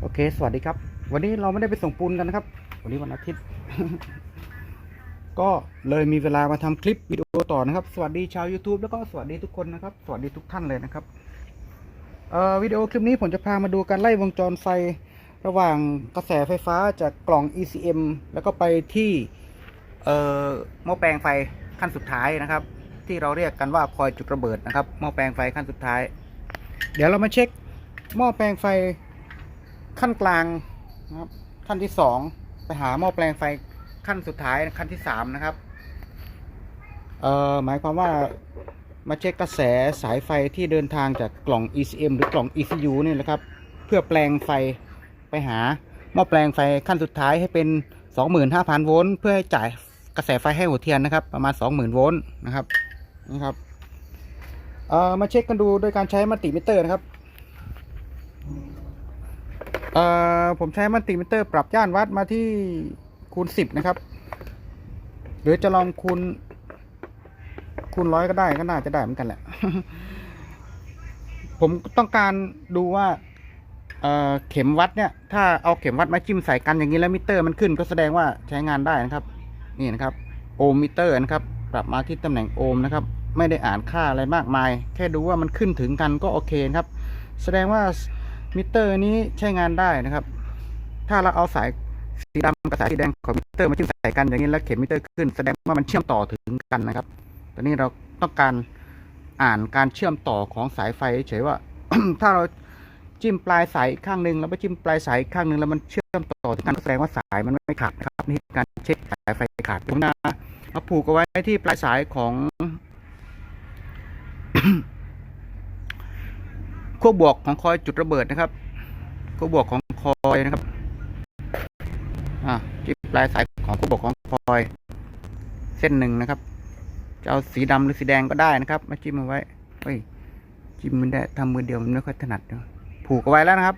โอเค สวัสดีครับ วันนี้เราไม่ได้ไปส่งปูนกันนะครับ วันนี้วันอาทิตย์ ก็เลยมีเวลามาทำคลิปวิดีโอต่อนะครับ สวัสดีชาว YouTube แล้วก็สวัสดีทุกคนนะครับ สวัสดีทุกท่านเลยนะครับ เอ่อวิดีโอคลิปนี้ผมจะพามาดูการไล่วงจรไฟระหว่างกระแสไฟฟ้าจากกล่อง ECM แล้วก็ไปที่เอ่อหม้อแปลงไฟขั้นสุดท้ายนะครับ ที่เราเรียกกันว่าพลอยจุดระเบิดนะครับหม้อแปลงไฟขั้นสุดท้าย เดี๋ยวเรามาเช็คหม้อแปลงไฟ ขั้นกลางนะครับขั้นที่สองไปหาหม้อแปลงไฟขั้นสุดท้ายขั้นที่สามนะครับ เอ่อหมายความว่ามาเช็คกระแสสายไฟที่เดินทางจากกล่อง ECM หรือกล่อง ECU นี่แหละครับ เพื่อแปลงไฟไปหาหม้อแปลงไฟขั้นสุดท้ายให้เป็น 25,000 โวลต์เพื่อให้จ่ายกระแสไฟให้หัวเทียนนะครับ ประมาณ 20,000 โวลต์นะครับนี่ครับเอ่อมาเช็คกันดูโดยการใช้มัลติมิเตอร์นะครับ เอ่อผมใช้มัลติมิเตอร์ปรับย่านวัดมาที่คูณ10นะครับ หรือจะลองคูณคูณร้อยก็ได้ก็น่าจะได้เหมือนกันแหละ ผมต้องการดูว่าเเข็มวัดเนี่ย ถ้าเอาเข็มวัดมาจิ้มใส่กันอย่างนี้แล้วมิเตอร์มันขึ้นก็แสดงว่าใช้งานได้นะครับ นี่นะครับ โอห์มมิเตอร์นะครับ ปรับมาที่ตำแหน่งโอห์มนะครับ ไม่ได้อ่านค่าอะไรมากมาย แค่ดูว่ามันขึ้นถึงกันก็โอเคนะครับ แสดงว่า มิเตอร์นี้ใช้งานได้นะครับ ถ้าเราเอาสายสีดำกับสายสีแดงของมิเตอร์มาจิ้มใส่กันอย่างนี้แล้วเข็มมิเตอร์ขึ้นแสดงว่ามันเชื่อมต่อถึงกันนะครับ ตอนนี้เราต้องการอ่านการเชื่อมต่อของสายไฟเฉยว่า ถ้าเราจิ้มปลายสายข้างหนึ่งแล้วไปจิ้มปลายสายข้างหนึ่งแล้วมันเชื่อมต่อถึงกันแสดงว่าสายมันไม่ขาดนะครับนี่การเช็คสายไฟขาดผมจะมาผูกเอาไว้ที่ปลายสายของ ขั้วบวกของคอยจุดระเบิดนะครับขั้วบวกของคอยนะครับอ่าที่ปลายสายของขั้วบวกของคอย เส้นหนึ่งนะครับจะเอาสีดำหรือสีแดงก็ได้นะครับ มาจิ้มเอาไว้เฮ้ยจิ้มมันได้ทำมือเดียวมันไม่ค่อยถนัดเนอะผูกเอาไว้แล้วนะครับ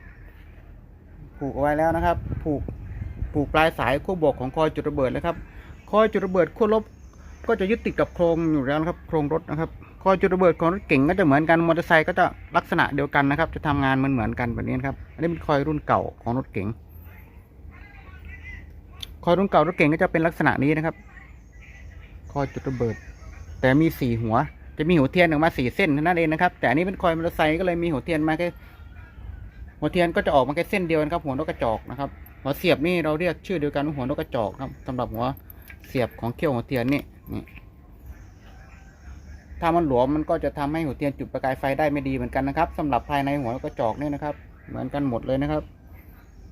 ผูกเอาไว้แล้วนะครับ ผูกผูกปลายสายขั้วบวกของคอยจุดระเบิดแล้วครับคอยจุดระเบิดขั้วลบ ก็จะยึดติดกับโครงอยู่แล้วนะครับโครงรถนะครับคอยจุดระเบิดของรถเก่งก็จะเหมือนกันมอเตอร์ไซค์ก็จะลักษณะเดียวกันนะครับ จะทำงานเหมือนเหมือนกันแบบนี้นครับอันนี้เป็นคอยรุ่นเก่าของรถเก๋งคอยรุ่นเก่ารถเก่งก็จะเป็นลักษณะนี้นะครับ คอยจุดระเบิด แต่มีสี่หัว จะมีหัวเทียนออกมาสี่เส้นเท่านั้นเองนะครับ แต่อันนี้เป็นคอยมอเตอร์ไซค์ก็เลยมีหัวเทียนมาแค่หัวเทียนก็จะออกมาแค่เส้นเดียวนะครับ หัวนกกระจอกนะครับหัวเสียบนี่เราเรียกชื่อเดียวกันหัวนกกระจอกครับสำหรับหัวเสียบของเขี้ยวหัวเทียนนี่ นี่ถ้ามันหลวมมันก็จะทำให้หัวเทียนจุดประกายไฟได้ไม่ดีเหมือนกันนะครับสำหรับภายในหัวกกระจอกนี่นะครับ เหมือนกันหมดเลยนะครับ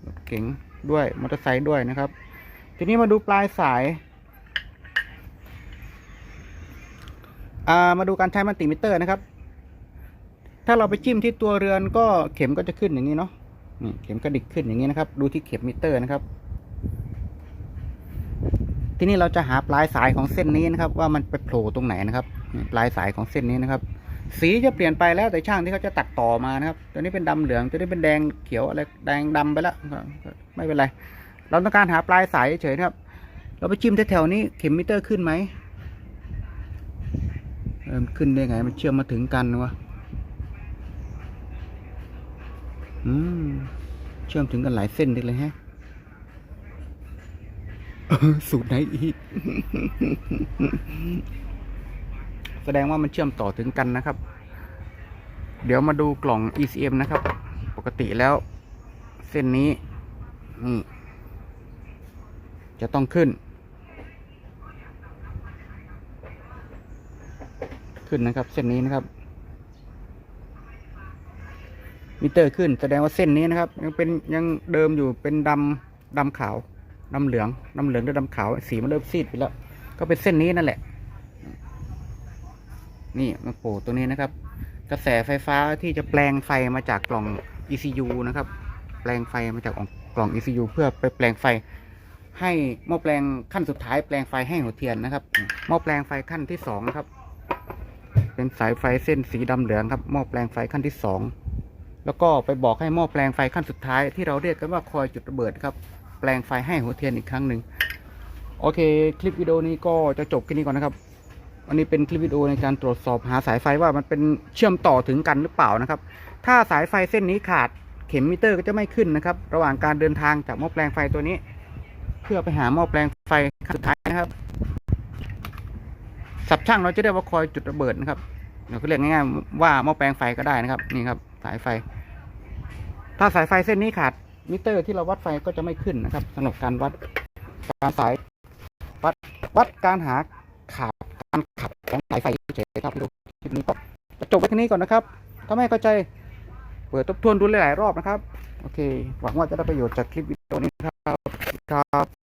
รถเก๋งด้วยมอเตอร์ไซค์ด้วยนะครับ ทีนี้มาดูปลายสายามาดูการใช้มัลติมิเตอร์นะครับ ถ้าเราไปจิ้มที่ตัวเรือนก็เข็มก็จะขึ้นอย่างนี้เนาะนี่เข็มกระดิกขึ้นอย่างนี้นะครับ ดูที่เข็มมิเตอร์นะครับ ทีนี้เราจะหาปลายสายของเส้นนี้นะครับ ว่ามันไปโผล่ตรงไหนนะครับ ปลายสายของเส้นนี้นะครับ สีจะเปลี่ยนไปแล้วแต่ช่างที่เขาจะตัดต่อมานะครับ ตัวนี้เป็นดำเหลืองตัวนี้เป็นแดงเขียวอะไรแดงดำไปแล้วไม่เป็นไร เราต้องการหาปลายสายเฉยๆนะครับ เราไปจิ้มแถวๆนี้เข็มมิเตอร์ขึ้นไหมเออขึ้นได้ไง มันเชื่อมมาถึงกันวะอืมเชื่อมถึงกันหลายเส้นเลยฮะ เออสูตรไหนอีก แสดงว่ามันเชื่อมต่อถึงกันนะครับ เดี๋ยวมาดูกล่อง ECM นะครับ ปกติแล้ว เส้นนี้ นี่ จะต้องขึ้น ขึ้นนะครับ เส้นนี้นะครับมิเตอร์ขึ้นแสดงว่าเส้นนี้นะครับ ยังเป็นยังเดิมอยู่เป็นดำดำขาว ดำเหลืองดำเหลืองด้วยดำขาวสีมันเริ่มซีดไปแล้ว ก็เป็นเส้นนี้นั่นแหละ นี่มาโผล่ตรงนี้นะครับ กระแสไฟฟ้าที่จะแปลงไฟมาจากกล่อง ECU นะครับ แปลงไฟมาจากกล่อง ECU เพื่อไปแปลงไฟ ให้หม้อแปลงขั้นสุดท้ายแปลงไฟให้หัวเทียนนะครับหม้อแปลงไฟขั้นที่สองนะครับ เป็นสายไฟเส้นสีดำเหลืองครับหม้อแปลงไฟขั้นที่สองแล้วก็ไปบอกให้หม้อแปลงไฟขั้นสุดท้ายที่เราเรียกกันว่าคอยจุดระเบิดครับ แปลงไฟให้หัวเทียนอีกครั้งหนึ่งโอเค คลิปวิดีโอนี้ก็จะจบแค่นี้ก่อนนะครับวันนี้เป็นคลิปวิดีโอในการตรวจสอบหาสายไฟว่ามันเป็นเชื่อมต่อถึงกันหรือเปล่านะครับ ถ้าสายไฟเส้นนี้ขาดเข็มมิเตอร์ก็จะไม่ขึ้นนะครับ ระหว่างการเดินทางจากหม้อแปลงไฟตัวนี้ เพื่อไปหาหม้อแปลงไฟขั้นสุดท้ายนะครับสับช่างเราจะเรียกว่าคอยจุดระเบิดนะครับเราก็เรียกง่ายๆว่าหม้อแปลงไฟก็ได้นะครับ นี่ครับ สายไฟ ถ้าสายไฟเส้นนี้ขาด มิเตอร์ที่เราวัดไฟก็จะไม่ขึ้นนะครับสำหรับการวัดการสายวัดวัดการหาขาดการขับของสายไฟเฉยๆครับดูคลิปนี้ก็จบไว้แค่นี้ก่อนนะครับ ถ้าไม่เข้าใจเปิดทบทวนดูหลายๆรอบนะครับ โอเค หวังว่าจะได้ประโยชน์จากคลิปวิดีโอนี้ครับครับ